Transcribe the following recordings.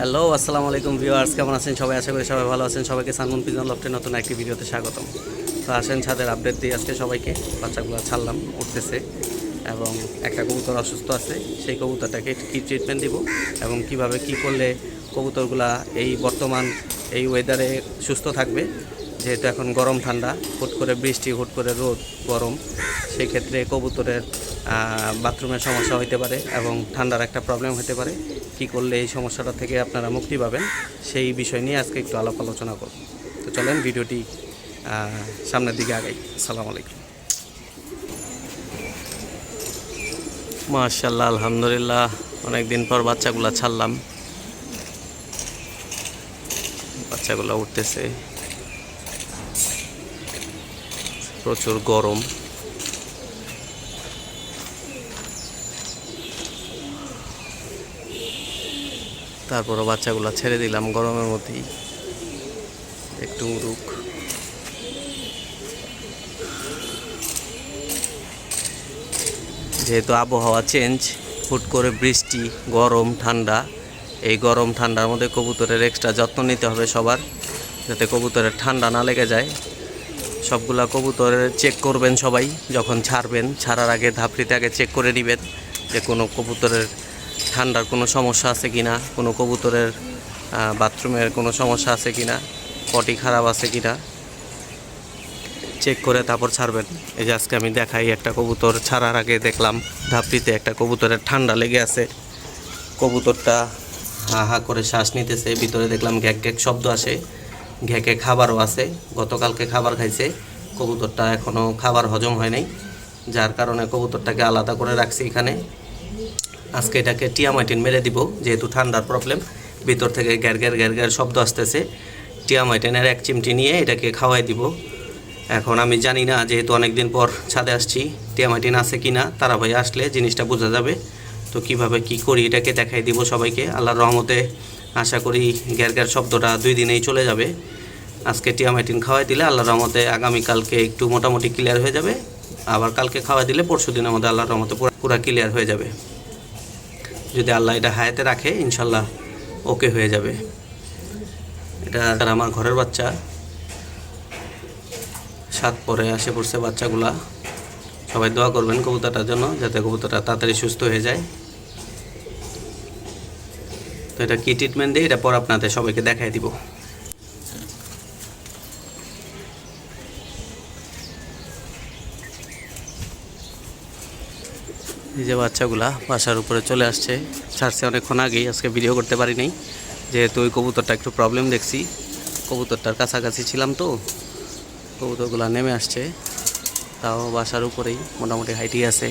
Hello আসসালামু আলাইকুম viewers কেমন আছেন সবাই? আশা করি সবাই ভালো আছেন। সবাইকে সানমুন পিজন লফটের নতুন একটি ভিডিওতে স্বাগতম। তো আসেন ছাদের আপডেট দিয়ে আজকে সবাইকে। বাচ্চাগুলো ছাড়লাম, উঠতেছে এবং একটা কবুতর অসুস্থ আছে। সেই কবুতরটাকে কী ট্রিটমেন্ট দিব এবং কীভাবে কি করলে কবুতরগুলা এই বর্তমান এই ওয়েদারে সুস্থ থাকবে? যেহেতু এখন গরম ঠান্ডা, হুট করে বৃষ্টি, হুট করে রোদ, গরম সেই ক্ষেত্রে কবুতরের বাথরুমের সমস্যা হতে পারে এবং ঠান্ডার একটা প্রবলেম হতে পারে। কি করলে এই সমস্যাটা থেকে আপনারা মুক্তি পাবেন, সেই বিষয় নিয়ে আজকে একটু আলাপ আলোচনা করব। তো চলেন ভিডিওটি সামনের দিকে আগাই। আসসালামু আলাইকুম। মাশাল্লাহ আলহামদুলিল্লাহ অনেক দিন পর বাচ্চাগুলা ছাড়লাম। বাচ্চাগুলো উঠতেছে। প্রচুর গরম। তারপরও বাচ্চাগুলো ছেড়ে দিলাম, গরমের মধ্যেই। একটু উড়ুক। যেহেতু আবহাওয়া চেঞ্জ, হুট করে বৃষ্টি, গরম, ঠান্ডা, এই গরম, ঠান্ডার মধ্যে কবুতরের এক্সট্রা যত্ন নিতে হবে সবার, যাতে কবুতরের ঠান্ডা না লেগে যায়। সবগুলা কবুতরের চেক করবেন সবাই, যখন ছাড়বেন, ছাড়ার আগে ধাপড়িতে আগে চেক করে নেবেন যে কোনো কবুতরের ঠান্ডার কোনো সমস্যা আছে কি না? কোনো কবুতরের বাথরুমের কোনো সমস্যা আছে কি না? পটি খারাপ আছে কি না? চেক করে তারপর ছাড়বেন। এই যে আজকে আমি দেখাই একটা কবুতর, ছাড়ার আগে দেখলাম ধাপড়িতে একটা কবুতরের ঠান্ডা লেগে আছে। কবুতরটা হা হা করে শ্বাস নিতেছে, ভিতরে দেখলাম ঘ্যাক ঘ্যাক শব্দ আসে। ঘ্যাকে খাবারও আছে, গতকালকে খাবার খাইছে। কবুতরটা এখনও খাবার হজম হয় নাই, যার কারণে কবুতরটাকে আলাদা করে রাখছি এখানে। আজকে এটাকে টিয়ামাইটিন মেরে দিব, যেহেতু ঠান্ডার প্রবলেম ভিতর থেকে গ্যার গ্যার গ্যার গ্যার শব্দ আসতেছে। টিয়ামাইটিনের এক চিমটি নিয়ে এটাকে খাওয়াই দিব। এখন আমি জানি না, যেহেতু অনেক দিন পর ছাদে আসছি, টিয়ামাইটিন আছে কি না তারা ভাই আসলে জিনিসটা বোঝা যাবে। তো কীভাবে কি করি এটাকে দেখাই দিব সবাইকে। আল্লাহর রহমতে আশা করি গ্যার গ্যার শব্দটা দুই দিনেই চলে যাবে। আজকে টিয়ামাইটিন খাওয়াই দিলে আল্লাহর রহমতে আগামীকালকে একটু মোটামুটি ক্লিয়ার হয়ে যাবে। আবার কালকে খাওয়াই দিলে পরশু দিনের মধ্যে আল্লাহর রহমতে পুরো পুরো ক্লিয়ার হয়ে যাবে। যদি আল্লাহ এটা হায়াতে রাখে, ইনশাল্লাহ ওকে হয়ে যাবে। এটা আমার ঘরের বাচ্চা। সাত পরে আসে পড়ছে বাচ্চাগুলা। সবাই দোয়া করবেন কবুতরটার জন্য, যাতে কবুতরটা তাড়াতাড়ি সুস্থ হয়ে যায়। তো এটা কী ট্রিটমেন্ট দিয়ে, এটা পর আপনাদের সবাইকে দেখাই দিব। এই যে বাচ্চাগুলা বাসার উপরে চলে আসছে, ছাড়ছে অনেকক্ষণ আগেই, আজকে ভিডিও করতে পারিনি। যেহেতু ওই কবুতরটা একটু প্রবলেম দেখছি, কবুতরটার কাছাকাছি ছিলাম তো, কবুতরগুলো নেমে আসছে। তাও বাসার উপরেই মোটামুটি হাইটি আছে।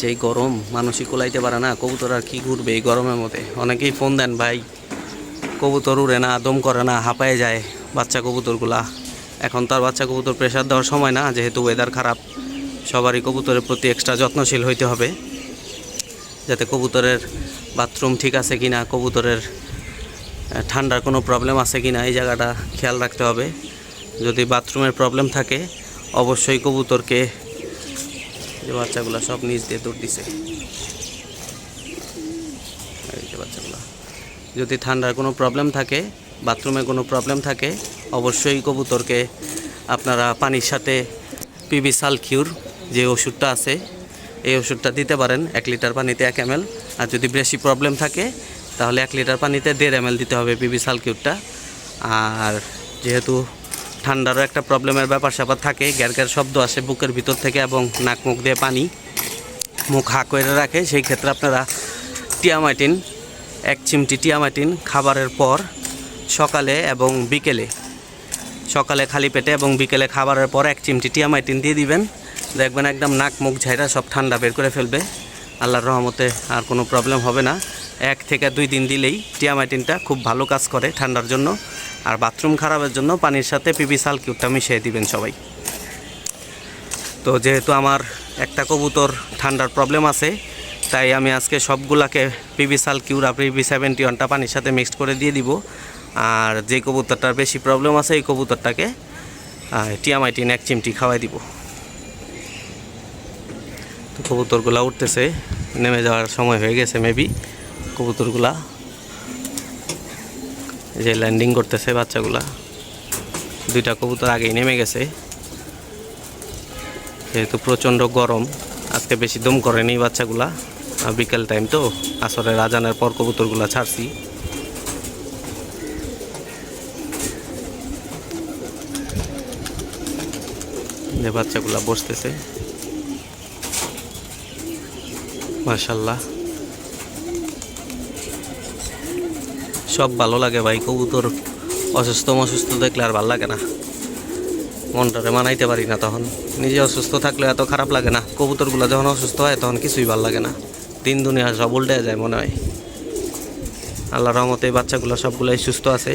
যেই গরম, মানুষই কোলাইতে পারে না, কবুতর আর কি ঘুরবে এই গরমের মধ্যে? অনেকেই ফোন দেন, ভাই, কবুতর উড়ে না, দম করে না, হাঁপায়ে যায়, বাচ্চা কবুতরগুলা। এখন তো আর বাচ্চা কবুতর প্রেশার দেওয়ার সময় না, যেহেতু ওয়েদার খারাপ, সবারই কবুতরের প্রতি এক্সট্রা যত্নশীল হইতে হবে, যাতে কবুতরের বাথরুম ঠিক আছে কি না কবুতরের ঠান্ডার কোনো প্রবলেম আছে কি না এই জায়গাটা খেয়াল রাখতে হবে। যদি বাথরুমের প্রবলেম থাকে, অবশ্যই কবুতরকে যে বাচ্চাগুলো সব নিচ দিয়ে দৌড় দিছে। বাচ্চাগুলো। যদি ঠান্ডার কোনো প্রবলেম থাকে বাথরুমে কোনো প্রবলেম থাকে অবশ্যই কবুতরকে আপনারা পানির সাথে পিবি সালকিউর যে ওষুধটা আছে, এই ওষুধটা দিতে পারেন, এক লিটার পানিতে এক এম আর যদি বেশি প্রবলেম থাকে, তাহলে এক লিটার পানিতে দেড় এম দিতে হবে পিবি সালকিউরটা। আর যেহেতু ঠান্ডারও একটা প্রবলেমের ব্যাপার স্যাপার থাকে গ্যার গ্যার শব্দ আসে বুকের ভিতর থেকে এবং নাক মুখ দিয়ে পানি মুখ হা করে রাখে, সেই ক্ষেত্রে আপনারা টিয়ামাইটিন, এক চিমটি টিয়ামাইটিন খাবারের পর সকালে এবং বিকেলে সকালে খালি পেটে এবং বিকেলে খাবারের পর এক চিমটি টিয়ামাইটিন দিয়ে দিবেন। দেখবেন একদম নাক মুখ ঝাইরা সব ঠান্ডা বের করে ফেলবে। আল্লাহর রহমতে আর কোনো প্রবলেম হবে না। এক থেকে দুই দিন দিলেই টিয়ামাইটিনটা খুব ভালো কাজ করে ঠান্ডার জন্য। আর বাথরুম খারাপের জন্য পানির সাথে পিবি সালকিউরটা মিশিয়ে দিবেন সবাই। তো যেহেতু আমার একটা কবুতর ঠান্ডার প্রবলেম আছে, তাই আমি আজকে সবগুলাকে পিবি সাল কিউরা পিবি সেভেন্টি ওয়ানটা পানির সাথে মিক্সড করে দিয়ে দিব। আর যে কবুতরটার বেশি প্রবলেম আছে এই কবুতরটাকে টিয়ামাইটিন এক চিমটি খাওয়াই দিব। তো কবুতরগুলা উঠতেছে, নেমে যাওয়ার সময় হয়ে গেছে মেবি কবুতরগুলা যে ল্যান্ডিং করতেছে বাচ্চাগুলা। দুইটা কবুতর আগেই নেমে গেছে। যেহেতু প্রচণ্ড গরম, আজকে বেশি দম করেনি বাচ্চাগুলা। বিকেল টাইম তো, আসরের রাজানের পর কবুতরগুলা ছাড়ছি। যে বাচ্চাগুলা বসতেছে। মাশাল্লাহ সব ভালো লাগে ভাই, কবুতর অসুস্থ অসুস্থ দেখলে আর ভালো লাগে না। মনটারে মানাইতে পারি না তখন। নিজে অসুস্থ থাকলে এত খারাপ লাগে না। কবুতরগুলো যখন অসুস্থ হয় তখন কিছুই ভালো লাগে না। দিন দুনিয়া সব উল্টে যায় মনে হয়। আল্লাহ রহমতে বাচ্চাগুলো সবগুলোই সুস্থ আছে।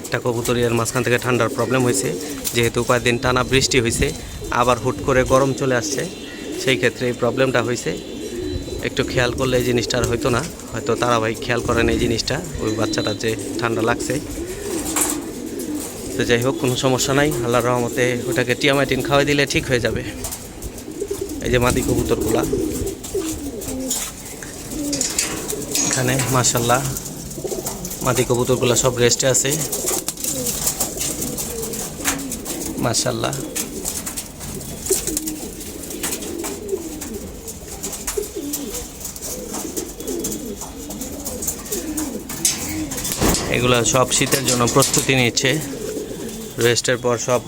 একটা কবুতরিয়ার মাঝখান থেকে ঠান্ডার প্রবলেম হয়েছে। যেহেতু কয়েকদিন টানা বৃষ্টি হয়েছে, আবার হুট করে গরম চলে আসছে, সেই ক্ষেত্রে এই প্রবলেমটা হয়েছে। একটু খেয়াল করলে এই জিনিসটা আর হইতো না, হয়তো তারা ভাই খেয়াল করেন এই জিনিসটা, ওই বাচ্চাটার যে ঠান্ডা লাগছে। তো যাই হোক, কোনো সমস্যা নাই, আল্লাহর রহমতে ওটাকে টিয়ামাইটিন খাওয়াই দিলে ঠিক হয়ে যাবে। এই যে মাদি কবুতরগুলা। এখানে মাশাল্লাহ মাদি কবুতরগুলা সব রেস্টে আছে। মাশাল্লাহ এগুলো সব শীতের জন্য প্রস্তুতি নিচ্ছে। রেস্টের পর সব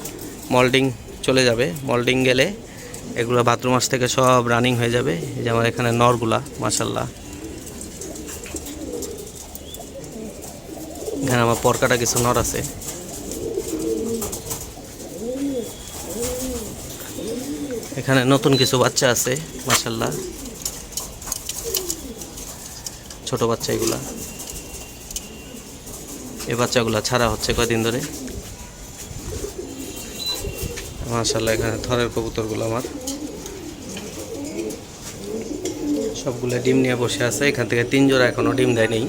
মল্ডিং চলে যাবে। মল্ডিং গেলে এগুলো ভাদ্র মাস থেকে সব রানিং হয়ে যাবে। যে আমার এখানে নরগুলা মাসাল্লাহ এখানে আমার পরকাটা কিছু নর আছে। এখানে নতুন কিছু বাচ্চা আছে মাসাল্লাহ ছোট বাচ্চা এগুলা। এই বাচ্চাগুলো ছাড়া হচ্ছে কয়দিন ধরে? মাশাল্লাহ এখানে থরের কবুতরগুলো আমার। সবগুলো ডিম নিয়ে বসে আছে। এখান থেকে তিন জোড়া এখনও ডিম দেয়নি।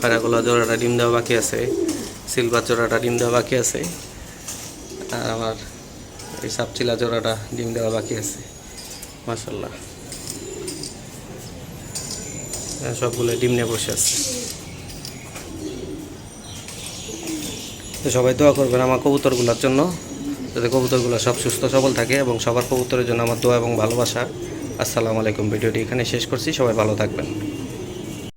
খয়রাগুলো জোড়াটা ডিম দেওয়া বাকি আছে, সিলভার জোড়াটা ডিম দেওয়া বাকি আছে, আর আমার এই সাপচিলা জোড়াটা ডিম দেওয়া বাকি আছে মাশাল্লাহ সবগুলো ডিম নিয়ে বসে আছে। তো সবাই দোয়া করবেন আমার কবুতরগুলোর জন্য, যাতে কবুতরগুলো সব সুস্থ, সবল থাকে এবং সবার কবুতরের জন্য আমার দোয়া এবং ভালোবাসা। আসসালামু আলাইকুম, ভিডিওটি এখানে শেষ করছি, সবাই ভালো থাকবেন।